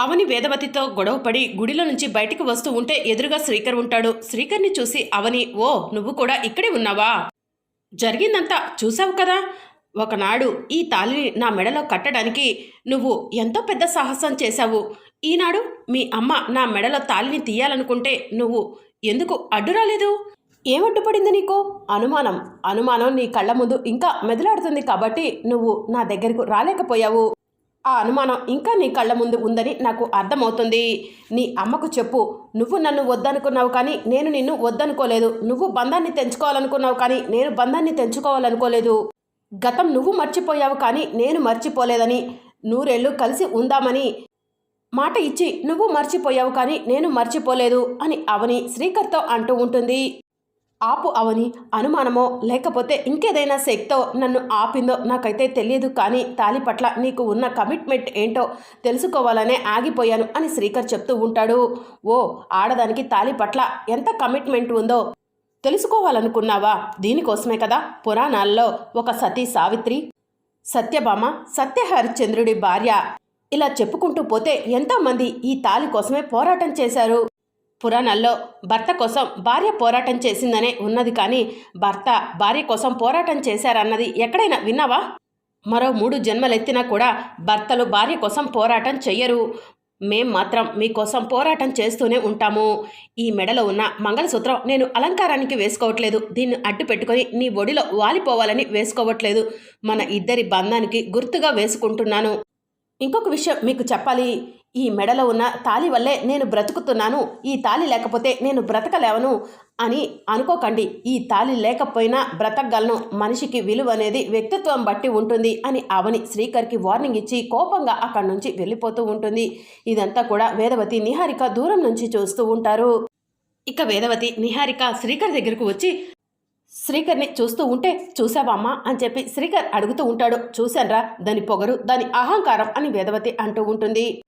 అవని వేదవతితో గొడవపడి గుడిలో నుంచి బయటికి వస్తూ ఉంటే ఎదురుగా శ్రీకర్ ఉంటాడు. శ్రీకర్ని చూసి అవని ఓ నువ్వు కూడా ఇక్కడే ఉన్నావా? జరిగిందంతా చూసావు కదా? ఒకనాడు ఈ తాళిని నా మెడలో కట్టడానికి నువ్వు ఎంతో పెద్ద సాహసం చేశావు. ఈనాడు మీ అమ్మ నా మెడలో తాళిని తీయాలనుకుంటే నువ్వు ఎందుకు అడ్డు రాలేదు? ఏమడ్డుపడింది నీకు? అనుమానం. అనుమానం నీ కళ్ళ ముందు ఇంకా మెదలాడుతుంది కాబట్టి నువ్వు నా దగ్గరకు రాలేకపోయావు. ఆ అనుమానం ఇంకా నీ కళ్ళ ముందు ఉందని నాకు అర్థమవుతుంది. నీ అమ్మకు చెప్పు నువ్వు నన్ను వద్దనుకున్నావు కానీ నేను నిన్ను వద్దనుకోలేదు. నువ్వు బంధాన్ని తెంచుకోవాలనుకున్నావు కానీ నేను బంధాన్ని తెంచుకోవాలనుకోలేదు. గతం నువ్వు మర్చిపోయావు కానీ నేను మర్చిపోలేదని నూరేళ్ళు కలిసి ఉందామని మాట ఇచ్చి నువ్వు మర్చిపోయావు కానీ నేను మర్చిపోలేదు అని అవని శ్రీకర్తో అంటూ ఉంటుంది. ఆపు అవని అనుమానమో లేకపోతే ఇంకేదైనా శక్తో నన్ను ఆపిందో నాకైతే తెలియదు కానీ తాలి పట్ల నీకు ఉన్న కమిట్మెంట్ ఏంటో తెలుసుకోవాలనే ఆగిపోయాను అని శ్రీకర్ చెప్తూ ఉంటాడు. ఓ ఆడదానికి తాలి పట్ల ఎంత కమిట్మెంట్ ఉందో తెలుసుకోవాలనుకున్నావా? దీనికోసమే కదా పురాణాల్లో ఒక సతీ సావిత్రి సత్యభామ సత్యహరిశ్చంద్రుడి భార్య ఇలా చెప్పుకుంటూ పోతే ఎంతోమంది ఈ తాలి కోసమే పోరాటం చేశారు. పురాణాల్లో భర్త కోసం భార్య పోరాటం చేసిందనే ఉన్నది కానీ భర్త భార్య కోసం పోరాటం చేశారన్నది ఎక్కడైనా విన్నావా? మరో మూడు జన్మలెత్తినా కూడా భర్తలు భార్య కోసం పోరాటం చెయ్యరు. మేం మాత్రం మీకోసం పోరాటం చేస్తూనే ఉంటాము. ఈ మెడలో ఉన్న మంగళసూత్రం నేను అలంకారానికి వేసుకోవట్లేదు. దీన్ని అడ్డు పెట్టుకొని నీ ఒడిలో వాలిపోవాలని వేసుకోవట్లేదు. మన ఇద్దరి బంధానికి గుర్తుగా వేసుకుంటున్నాను. ఇంకొక విషయం మీకు చెప్పాలి. ఈ మెడలో ఉన్న తాలి వల్లే నేను బ్రతుకుతున్నాను. ఈ తాలి లేకపోతే నేను బ్రతకలేవను అని అనుకోకండి. ఈ తాలి లేకపోయినా బ్రతకగలను. మనిషికి విలువ అనేది వ్యక్తిత్వం బట్టి ఉంటుంది అని అవని శ్రీకర్కి వార్నింగ్ ఇచ్చి కోపంగా అక్కడి నుంచి వెళ్ళిపోతూ ఉంటుంది. ఇదంతా కూడా వేదవతి నిహారిక దూరం నుంచి చూస్తూ ఉంటారు. ఇక వేదవతి నిహారిక శ్రీకర్ దగ్గరకు వచ్చి శ్రీకర్ని చూస్తూ ఉంటే చూసావామ్మా అని చెప్పి శ్రీకర్ అడుగుతూ ఉంటాడు. చూశాన్రా. దాని పొగరు దాని అహంకారం అని వేదవతి అంటూ ఉంటుంది.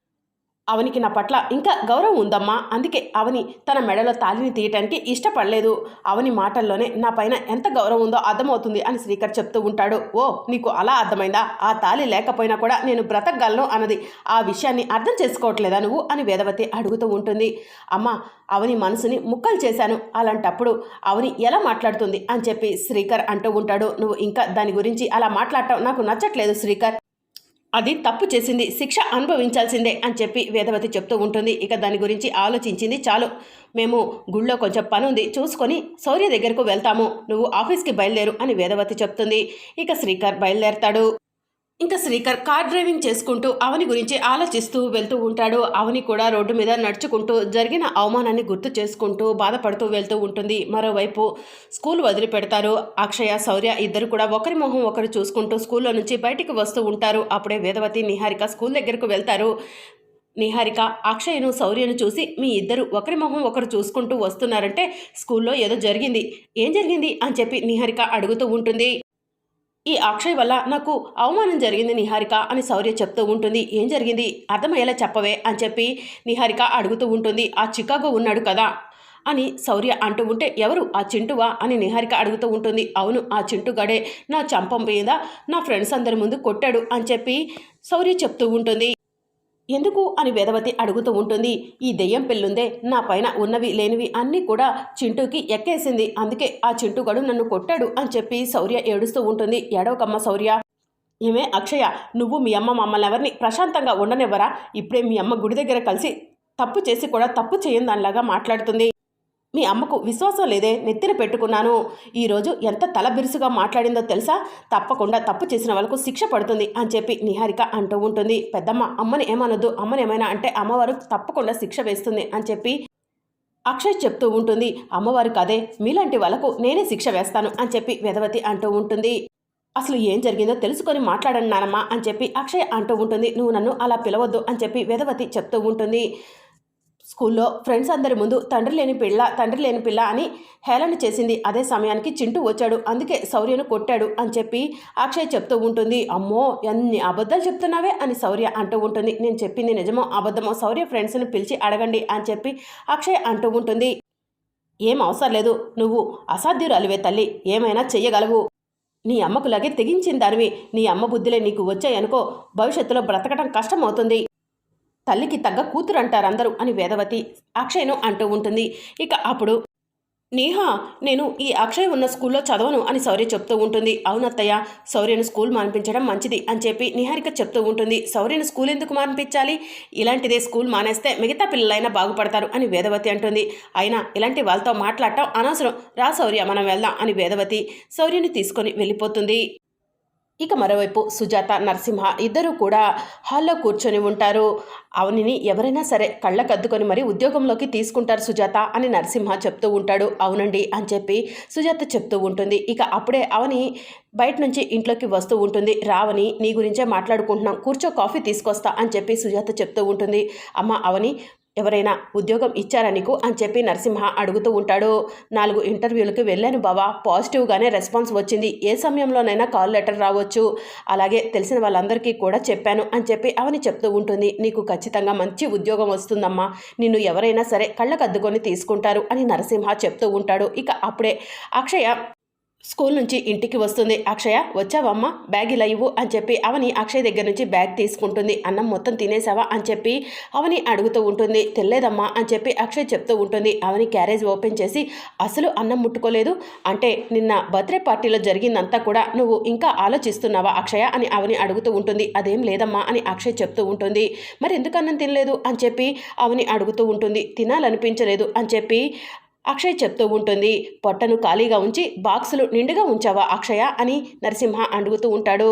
అవనికి నా పట్ల ఇంకా గౌరవం ఉందమ్మా. అందుకే అవని తన మెడలో తాలిని తీయటానికి ఇష్టపడలేదు. అవని మాటల్లోనే నా పైన ఎంత గౌరవం ఉందో అర్థమవుతుంది అని శ్రీకర్ చెప్తూ ఉంటాడు. ఓ నీకు అలా అర్థమైందా? ఆ తాలి లేకపోయినా కూడా నేను బ్రతకగలను అన్నది. ఆ విషయాన్ని అర్థం చేసుకోవట్లేదా నువ్వు? అని వేదవతి అడుగుతూ ఉంటుంది. అమ్మ అవని మనసుని ముక్కలు చేశాను. అలాంటప్పుడు అవని ఎలా మాట్లాడుతుంది అని చెప్పి శ్రీకర్ అంటూ ఉంటాడు. నువ్వు ఇంకా దాని గురించి అలా మాట్లాడటం నాకు నచ్చట్లేదు శ్రీకర్. అది తప్పు చేసింది శిక్ష అనుభవించాల్సిందే అని చెప్పి వేదవతి చెప్తూ ఉంటుంది. ఇక దాని గురించి ఆలోచించింది చాలు. మేము గుళ్ళో కొంచెం పని ఉంది చూసుకొని సౌర్య దగ్గరకు వెళ్తాము. నువ్వు ఆఫీస్కి బయలుదేరు అని వేదవతి చెప్తుంది. ఇక శ్రీకర్ బయలుదేరతాడు. ఇంకా శ్రీకర్ కార్ డ్రైవింగ్ చేసుకుంటూ అవని గురించి ఆలోచిస్తూ వెళ్తూ ఉంటాడు. అవని కూడా రోడ్డు మీద నడుచుకుంటూ జరిగిన అవమానాన్ని గుర్తు చేసుకుంటూ బాధపడుతూ వెళ్తూ ఉంటుంది. మరోవైపు స్కూల్ వదిలిపెడతారు. అక్షయ శౌర్య ఇద్దరు కూడా ఒకరి మొహం ఒకరు చూసుకుంటూ స్కూల్లో నుంచి బయటికి వస్తూ ఉంటారు. అప్పుడే వేదవతి నిహారిక స్కూల్ దగ్గరకు వెళ్తారు. నిహారిక అక్షయ్ను శౌర్యను చూసి మీ ఇద్దరు ఒకరి మొహం ఒకరు చూసుకుంటూ వస్తున్నారంటే స్కూల్లో ఏదో జరిగింది. ఏం జరిగింది? అని చెప్పి నిహారిక అడుగుతూ ఉంటుంది. ఈ అక్షయ్ వల్ల నాకు అవమానం జరిగింది నిహారిక అని శౌర్య చెప్తూ ఉంటుంది. ఏం జరిగింది? అర్థమయ్యేలా చెప్పవే అని చెప్పి నిహారిక అడుగుతూ ఉంటుంది. ఆ చికాగో ఉన్నాడు కదా అని శౌర్య అంటూ ఉంటే ఎవరు? ఆ చింటువా? అని నిహారిక అడుగుతూ ఉంటుంది. అవును ఆ చింటుగాడే. నా చంపం మీద నా ఫ్రెండ్స్ అందరి ముందు కొట్టాడు అని చెప్పి శౌర్య చెప్తూ ఉంటుంది. ఎందుకు అని వేదవతి అడుగుతూ ఉంటుంది. ఈ దెయ్యం పిల్లుందే నా పైన ఉన్నవి లేనివి అన్నీ కూడా చింటూకి ఎక్కేసింది. అందుకే ఆ చింటుగడు నన్ను కొట్టాడు అని చెప్పి శౌర్య ఏడుస్తూ ఉంటుంది. ఏడవకమ్మ శౌర్య. ఏమే అక్షయ నువ్వు మీ అమ్మ మమ్మల్ని ఎవరిని ప్రశాంతంగా ఉండనివ్వరా? ఇప్పుడే మీ అమ్మ గుడి దగ్గర కలిసి తప్పు చేసి కూడా తప్పు చేయని దానిలాగా మాట్లాడుతుంది. మీ అమ్మకు విశ్వాసం లేదే నెత్తిన పెట్టుకున్నాను. ఈరోజు ఎంత తల బిరుసుగా మాట్లాడిందో తెలుసా? తప్పకుండా తప్పు చేసిన వాళ్ళకు శిక్ష పడుతుంది అని చెప్పి నిహారిక అంటూ ఉంటుంది. పెద్దమ్మ అమ్మని ఏమనొద్దు అమ్మని ఏమైనా అంటే అమ్మవారు తప్పకుండా శిక్ష వేస్తుంది అని చెప్పి అక్షయ్ చెప్తూ ఉంటుంది. అమ్మవారు కాదే మీలాంటి వాళ్ళకు నేనే శిక్ష వేస్తాను అని చెప్పి వేదవతి అంటూ ఉంటుంది. అసలు ఏం జరిగిందో తెలుసుకొని మాట్లాడండి నానమ్మ అని చెప్పి అక్షయ్ అంటూ ఉంటుంది. నువ్వు నన్ను అలా పిలవద్దు అని చెప్పి వేదవతి చెప్తూ ఉంటుంది. స్కూల్లో ఫ్రెండ్స్ అందరి ముందు తండ్రి లేని పిల్ల తండ్రి లేని పిల్ల అని హేళన చేసింది. అదే సమయానికి చింటూ వచ్చాడు. అందుకే శౌర్యను కొట్టాడు అని చెప్పి అక్షయ్ చెప్తూ ఉంటుంది. అమ్మో ఎన్ని అబద్ధాలు చెప్తున్నావే అని శౌర్య అంటూ ఉంటుంది. నేను చెప్పింది నిజమో అబద్ధమో శౌర్య ఫ్రెండ్స్ని పిలిచి అడగండి అని చెప్పి అక్షయ్ అంటూ ఉంటుంది. ఏం అవసరం లేదు. నువ్వు అసాధ్యురాలివే తల్లి. ఏమైనా చెయ్యగలవు. నీ అమ్మకు లగే తెగించిన దానివి నీ అమ్మ బుద్ధిలే నీకు వచ్చాయనుకో భవిష్యత్తులో బ్రతకటం కష్టమవుతుంది. తల్లికి తగ్గ కూతురు అంటారు అందరూ అని వేదవతి అక్షయ్ను అంటూ ఉంటుంది. ఇక అప్పుడు నేహా నేను ఈ అక్షయ్ ఉన్న స్కూల్లో చదవను అని శౌర్య చెప్తూ ఉంటుంది. అవునత్తయ్య శౌర్యను స్కూల్ మానిపించడం మంచిది అని చెప్పి నిహారిక చెప్తూ ఉంటుంది. శౌర్యను స్కూల్ ఎందుకు మానిపించాలి? ఇలాంటిదే స్కూల్ మానేస్తే మిగతా పిల్లలైనా బాగుపడతారు అని వేదవతి అంటుంది. అయినా ఇలాంటి వాళ్ళతో మాట్లాడటం అనవసరం. రా శౌర్య మనం వెళ్దాం అని వేదవతి శౌర్యని తీసుకొని వెళ్ళిపోతుంది. ఇక మరోవైపు సుజాత నరసింహ ఇద్దరూ కూడా హాల్లో కూర్చొని ఉంటారు. అవనిని ఎవరైనా సరే కళ్ళకద్దుకొని మరీ ఉద్యోగంలోకి తీసుకుంటారు సుజాత అని నరసింహ చెప్తూ ఉంటాడు. అవునండి అని చెప్పి సుజాత చెప్తూ ఉంటుంది. ఇక అప్పుడే అవని బయట నుంచి ఇంట్లోకి వస్తూ ఉంటుంది. రావని నీ గురించే మాట్లాడుకుంటున్నాం. కూర్చో కాఫీ తీసుకొస్తా అని చెప్పి సుజాత చెప్తూ ఉంటుంది. అమ్మ అవని ఎవరైనా ఉద్యోగం ఇచ్చారా నీకు అని చెప్పి నరసింహ అడుగుతూ ఉంటాడు. నాలుగు ఇంటర్వ్యూలకు వెళ్ళాను బావా. పాజిటివ్గానే రెస్పాన్స్ వచ్చింది. ఏ సమయంలోనైనా కాల్ లెటర్ రావచ్చు. అలాగే తెలిసిన వాళ్ళందరికీ కూడా చెప్పాను అని చెప్పి అవని చెప్తూ ఉంటుంది. నీకు ఖచ్చితంగా మంచి ఉద్యోగం వస్తుందమ్మా. నిన్ను ఎవరైనా సరే కళ్ళకద్దుకొని తీసుకుంటారు అని నరసింహ చెప్తూ ఉంటాడు. ఇక అప్పుడే అక్షయ స్కూల్ నుంచి ఇంటికి వస్తుంది. అక్షయ వచ్చావమ్మా? బ్యాగ్ ఇలా ఇవ్వు అని చెప్పి అవని అక్షయ్ దగ్గర నుంచి బ్యాగ్ తీసుకుంటుంది. అన్నం మొత్తం తినేసావా అని చెప్పి అవని అడుగుతూ ఉంటుంది. తెల్లేదమ్మా అని చెప్పి అక్షయ్ చెప్తూ ఉంటుంది. అవని క్యారేజ్ ఓపెన్ చేసి అసలు అన్నం ముట్టుకోలేదు? అంటే నిన్న బర్త్డే పార్టీలో జరిగిందంతా కూడా నువ్వు ఇంకా ఆలోచిస్తున్నావా అక్షయ? అని అవని అడుగుతూ ఉంటుంది. అదేం లేదమ్మా అని అక్షయ్ చెప్తూ ఉంటుంది. మరి ఎందుకు అన్నం తినలేదు? అని చెప్పి అవని అడుగుతూ ఉంటుంది. తినాలనిపించలేదు అని చెప్పి అక్షయ్ చెప్తూ ఉంటుంది పొట్టను ఖాళీగా ఉంచి బాక్సులు నిండుగా ఉంచావా అక్షయ? అని నరసింహ అడుగుతూ ఉంటాడు.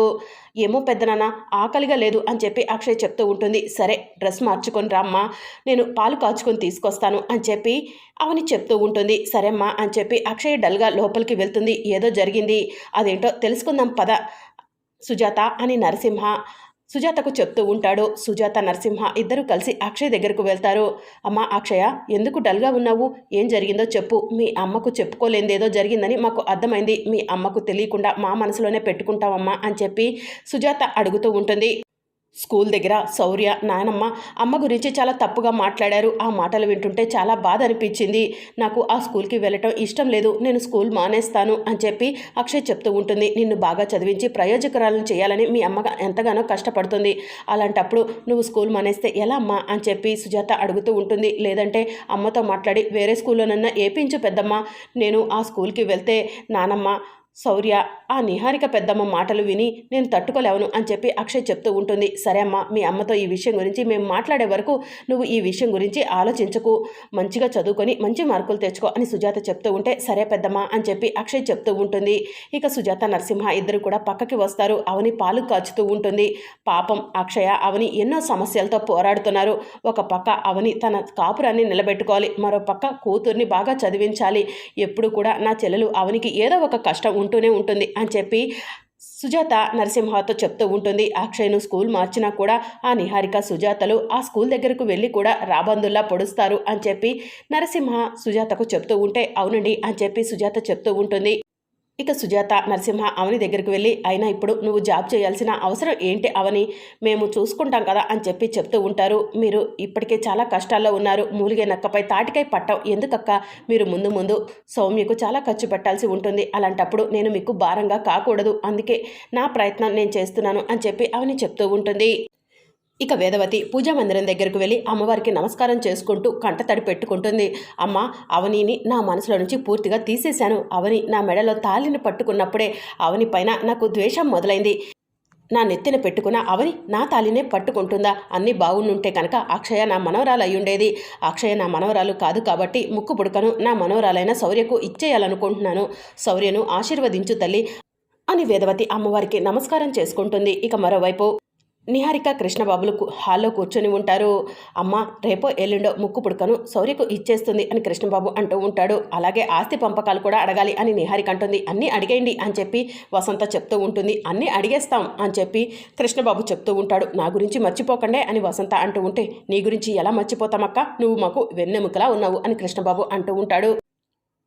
ఏమో పెద్దనాన్న ఆకలిగా లేదు అని చెప్పి అక్షయ్ చెప్తూ ఉంటుంది. సరే డ్రెస్ మార్చుకొని రామ్మా నేను పాలు కాచుకొని తీసుకొస్తాను అని చెప్పి అవని చెప్తూ ఉంటుంది. సరేమ్మా అని చెప్పి అక్షయ్ డల్గా లోపలికి వెళ్తుంది. ఏదో జరిగింది అదేంటో తెలుసుకుందాం పద సుజాత అని నరసింహ సుజాతకు చెప్తూ ఉంటాడు సుజాత నరసింహ ఇద్దరు కలిసి అక్షయ్ దగ్గరకు వెళ్తారు. అమ్మ అక్షయ ఎందుకు డల్గా ఉన్నావు? ఏం జరిగిందో చెప్పు. మీ అమ్మకు చెప్పుకోలేందేదో జరిగిందని మాకు అర్థమైంది. మీ అమ్మకు తెలియకుండా మా మనసులోనే పెట్టుకుంటామమ్మా అని చెప్పి సుజాత అడుగుతూ ఉంటుంది. స్కూల్ దగ్గర శౌర్య నానమ్మ అమ్మ గురించి చాలా తప్పుగా మాట్లాడారు. ఆ మాటలు వింటుంటే చాలా బాధ అనిపించింది. నాకు ఆ స్కూల్కి వెళ్ళటం ఇష్టం లేదు. నేను స్కూల్ మానేస్తాను అని చెప్పి అక్షయ్ చెప్తూ ఉంటుంది. నిన్ను బాగా చదివించి ప్రయోజకరాలను చేయాలని మీ అమ్మ ఎంతగానో కష్టపడుతుంది. అలాంటప్పుడు నువ్వు స్కూల్ మానేస్తే ఎలా అమ్మా? అని చెప్పి సుజాత అడుగుతూ ఉంటుంది. లేదంటే అమ్మతో మాట్లాడి వేరే స్కూల్లోనన్నా ఏపించు పెద్దమ్మ. నేను ఆ స్కూల్కి వెళ్తే నానమ్మ శౌర్య ఆ నిహారిక పెద్దమ్మ మాటలు విని నేను తట్టుకోలేవను అని చెప్పి అక్షయ్ చెప్తూ ఉంటుంది. సరే అమ్మ మీ అమ్మతో ఈ విషయం గురించి మేము మాట్లాడే వరకు నువ్వు ఈ విషయం గురించి ఆలోచించకు మంచిగా చదువుకొని మంచి మార్కులు తెచ్చుకో అని సుజాత చెప్తూ ఉంటే సరే పెద్దమ్మ అని చెప్పి అక్షయ్ చెప్తూ ఉంటుంది. ఇక సుజాత నరసింహ ఇద్దరు కూడా పక్కకి వస్తారు. అవని పాలు కాచుతూ ఉంటుంది. పాపం అక్షయ అవని ఎన్నో సమస్యలతో పోరాడుతున్నారు. ఒక పక్క అవని తన కాపురాన్ని నిలబెట్టుకోవాలి. మరో పక్క కూతుర్ని బాగా చదివించాలి. ఎప్పుడు కూడా నా చెల్లెలు అవనికి ఏదో ఒక కష్టం ఉంటూనే ఉంటుంది అని చెప్పి సుజాత నరసింహతో చెప్తూ ఉంటుంది. అక్షయ్ను స్కూల్ మార్చినా కూడా ఆ నిహారిక సుజాతలు ఆ స్కూల్ దగ్గరకు వెళ్ళి కూడా రాబందుల్లా పొడుస్తారు అని చెప్పి నరసింహ సుజాతకు చెప్తూ ఉంటే అవునండి అని చెప్పి సుజాత చెప్తూ ఉంటుంది. ఇక సుజాత నరసింహ అవని దగ్గరికి వెళ్ళి అయినా ఇప్పుడు నువ్వు జాబ్ చేయాల్సిన అవసరం ఏంటి అవని? మేము చూసుకుంటాం కదా అని చెప్పి చెప్తూ ఉంటారు. మీరు ఇప్పటికే చాలా కష్టాల్లో ఉన్నారు. మూలిగే నక్కపై తాటికై పట్టం ఎందుకక్క? మీరు ముందు ముందు సౌమ్యకు చాలా ఖర్చు పెట్టాల్సి ఉంటుంది. అలాంటప్పుడు నేను మీకు భారంగా కాకూడదు. అందుకే నా ప్రయత్నం నేను చేస్తున్నాను అని చెప్పి అవని చెప్తూ ఉంటుంది. ఇక వేదవతి పూజా మందిరం దగ్గరకు వెళ్ళి అమ్మవారికి నమస్కారం చేసుకుంటూ కంటతడి పెట్టుకుంటుంది. అమ్మ అవనిని నా మనసులో నుంచి పూర్తిగా తీసేశాను. అవని నా మెడలో తాలిని పట్టుకున్నప్పుడే అవని పైన నాకు ద్వేషం మొదలైంది. నా నెత్తిన పెట్టుకున్న అవని నా తాలినే పట్టుకుంటుందా? అన్నీ బాగుండుంటే కనుక అక్షయ నా మనవరాలు అయ్యుండేది అక్షయ నా మనవరాలు కాదు కాబట్టి ముక్కు పుడకను నా మనవరాలైన శౌర్యకు ఇచ్చేయాలనుకుంటున్నాను. శౌర్యను ఆశీర్వదించు తల్లి అని వేదవతి అమ్మవారికి నమస్కారం చేసుకుంటుంది. ఇక మరోవైపు నిహారిక కృష్ణబాబులు హాల్లో కూర్చొని ఉంటారు. అమ్మ రేపో ఎల్లుండో ముక్కు పుడకను శౌర్యకు ఇచ్చేస్తుంది అని కృష్ణబాబు అంటూ ఉంటాడు. అలాగే ఆస్తి పంపకాలు కూడా అడగాలి అని నిహారిక అంటుంది. అన్నీ అడిగేయండి అని చెప్పి వసంత చెప్తూ ఉంటుంది. అన్నీ అడిగేస్తాం అని చెప్పి కృష్ణబాబు చెప్తూ ఉంటాడు. నా గురించి మర్చిపోకండే అని వసంత అంటూ ఉంటే నీ గురించి ఎలా మర్చిపోతామక్క? నువ్వు మాకు వెన్నెముకలా ఉన్నావు అని కృష్ణబాబు అంటూ ఉంటాడు.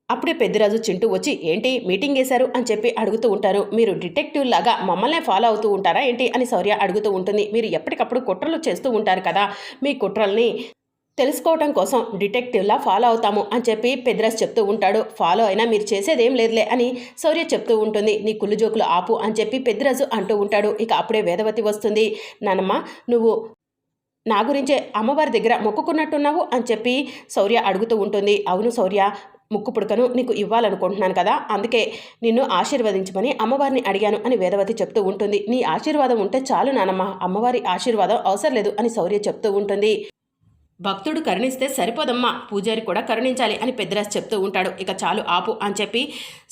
అప్పుడే పెద్దిరాజు చింటూ వచ్చి ఏంటి మీటింగ్ వేశారు అని చెప్పి అడుగుతూ ఉంటారు. మీరు డిటెక్టివ్ లాగా మమ్మల్నే ఫాలో అవుతూ ఉంటారా ఏంటి? అని శౌర్య అడుగుతూ ఉంటుంది. మీరు ఎప్పటికప్పుడు కుట్రలు చేస్తూ ఉంటారు కదా! మీ కుట్రల్ని తెలుసుకోవటం కోసం డిటెక్టివ్లా ఫాలో అవుతాము అని చెప్పి పెద్దిరాజు చెప్తూ ఉంటాడు. ఫాలో అయినా మీరు చేసేదేం లేదులే అని శౌర్య చెప్తూ ఉంటుంది. నీ కుళ్ళు జోకులు ఆపు అని చెప్పి పెద్దిరాజు అంటూ ఉంటాడు. ఇక అప్పుడే వేదవతి వస్తుంది. నానమ్మ నువ్వు నా గురించే అమ్మవారి దగ్గర మొక్కుకున్నట్టున్నావు అని చెప్పి శౌర్య అడుగుతూ ఉంటుంది. అవును శౌర్య ముక్కు పుడకను నీకు ఇవ్వాలనుకుంటున్నాను కదా అందుకే నిన్ను ఆశీర్వదించమని అమ్మవారిని అడిగాను అని వేదవతి చెప్తూ ఉంటుంది. నీ ఆశీర్వాదం ఉంటే చాలు నానమ్మ అమ్మవారి ఆశీర్వాదం అవసరం లేదు అని శౌర్య చెప్తూ ఉంటుంది. భక్తుడు కరుణిస్తే సరిపోదమ్మా పూజారి కూడా కరుణించాలి అని పెద్దరాజు చెప్తూ ఉంటాడు. ఇక చాలు ఆపు అని చెప్పి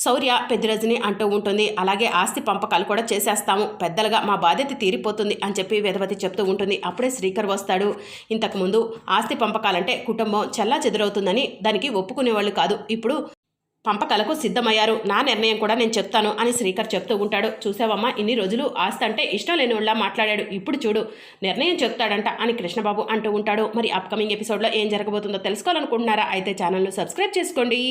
శౌర్య పెద్దరాజుని అంటూ ఉంటుంది. అలాగే ఆస్తి పంపకాలు కూడా చేసేస్తాము. పెద్దలుగా మా బాధ్యత తీరిపోతుంది అని చెప్పి వేదవతి చెప్తూ ఉంటుంది. అప్పుడే శ్రీకర్ వస్తాడు. ఇంతకుముందు ఆస్తి పంపకాలంటే కుటుంబం చెల్లా చెదురవుతుందని దానికి ఒప్పుకునేవాళ్ళు కాదు. ఇప్పుడు పంపకలకు సిద్ధమయ్యారు. నా నిర్ణయం కూడా నేను చెప్తాను అని శ్రీకర్ చెప్తూ ఉంటాడు. చూసావమ్మా ఇన్ని రోజులు ఆస్తి అంటే ఇష్టం లేనివాళ్ళ మాట్లాడాడు. ఇప్పుడు చూడు నిర్ణయం చెప్తాడంట అని కృష్ణబాబు అంటూ ఉంటాడు. మరి అప్కమింగ్ ఎపిసోడ్లో ఏం జరగబోతుందో తెలుసుకోవాలనుకుంటున్నారా? అయితే ఛానల్ను సబ్స్క్రైబ్ చేసుకోండి.